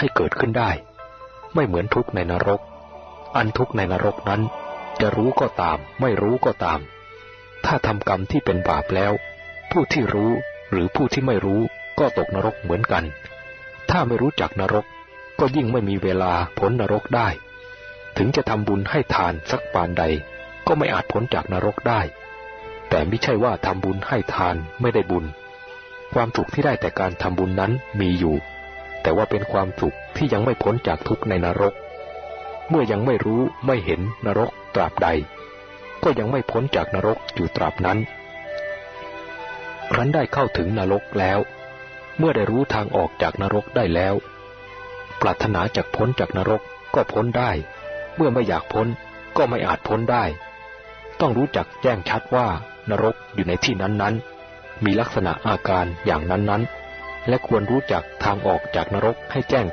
ให้เกิดขึ้นได้ ไม่เหมือนทุกในนรก อันทุกในนรกนั้น จะรู้ก็ตาม ไม่รู้ก็ตาม ถ้าทำกรรมที่เป็นบาปแล้ว ผู้ที่รู้หรือผู้ที่ไม่รู้ก็ตกนรกเหมือนกัน ถ้าไม่รู้จักนรก ก็ยิ่งไม่มีเวลาพ้นนรกได้ ถึงจะทำบุญให้ทานสักปานใด ก็ไม่อาจพ้นจากนรกได้ แต่ไม่ใช่ว่าทำบุญให้ทานไม่ได้บุญ ความสุขที่ได้แต่การทำบุญนั้นมีอยู่ แต่ว่าเป็นความสุขที่ยังไม่พ้นจากทุกข์ในนรก เมื่อยังไม่รู้ไม่เห็นนรกตราบใด ก็ยังไม่พ้นจากนรกอยู่ตราบนั้น ครั้นได้เข้าถึงนรกแล้ว เมื่อได้รู้ทางออกจากนรกได้แล้ว ปรารถนาจากพ้นจากนรกก็พ้นได้ เมื่อไม่อยากพ้นก็ไม่อาจพ้นได้ ต้องรู้จักแจ้งชัดว่านรกอยู่ในที่นั้นๆ มีลักษณะอาการอย่างนั้นๆ และควรรู้จักทางออกจากนรกให้แจ้ง